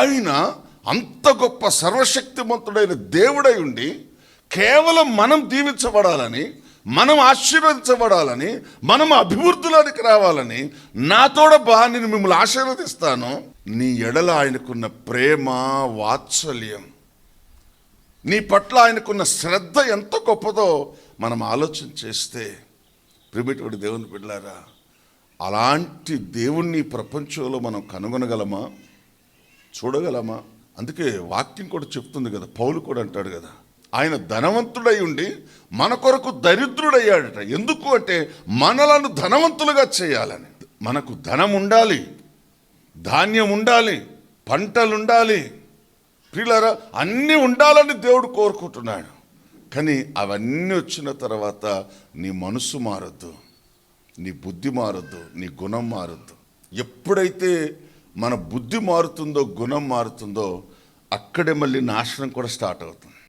ఆయన అంత గొప్ప సర్వశక్తిమంతుడైన దేవుడై ఉండి కేవలం మనం దీవించబడాలని మనం ఆశీర్వదించబడాలని మనం అభివృద్ధిలోనికి రావాలని నాతోడబ్బా నేను మిమ్మల్ని ఆశీర్వదిస్తాను. నీ ఎడల ఆయనకున్న ప్రేమ వాత్సల్యం నీ పట్ల ఆయనకున్న శ్రద్ధ ఎంత గొప్పదో మనం ఆలోచన చేస్తే ప్రిమిటివుడి దేవుని బిడ్డారా అలాంటి దేవుణ్ణి ప్రపంచంలో మనం కనుగొనగలమా? చూడగలమా? అందుకే వాక్యం కూడా చెప్తుంది కదా పౌలు కూడా అంటాడు కదా ఆయన ధనవంతుడై ఉండి మన కొరకు దరిద్రుడయ్యాడట. ఎందుకు అంటే మనలను ధనవంతులుగా చేయాలని. మనకు ధనం ఉండాలి ధాన్యం ఉండాలి పంటలు ఉండాలి. పిల్లరా అన్నీ ఉండాలని దేవుడు కోరుకుంటున్నాడు. కానీ అవన్నీ వచ్చిన తర్వాత నీ మనసు మారద్దు నీ బుద్ధి మారద్దు నీ గుణం మారద్దు. ఎప్పుడైతే మన బుద్ధి మారుతుందో గుణం మారుతుందో అక్కడే మళ్ళీ నాశనం కూడా స్టార్ట్ అవుతుంది.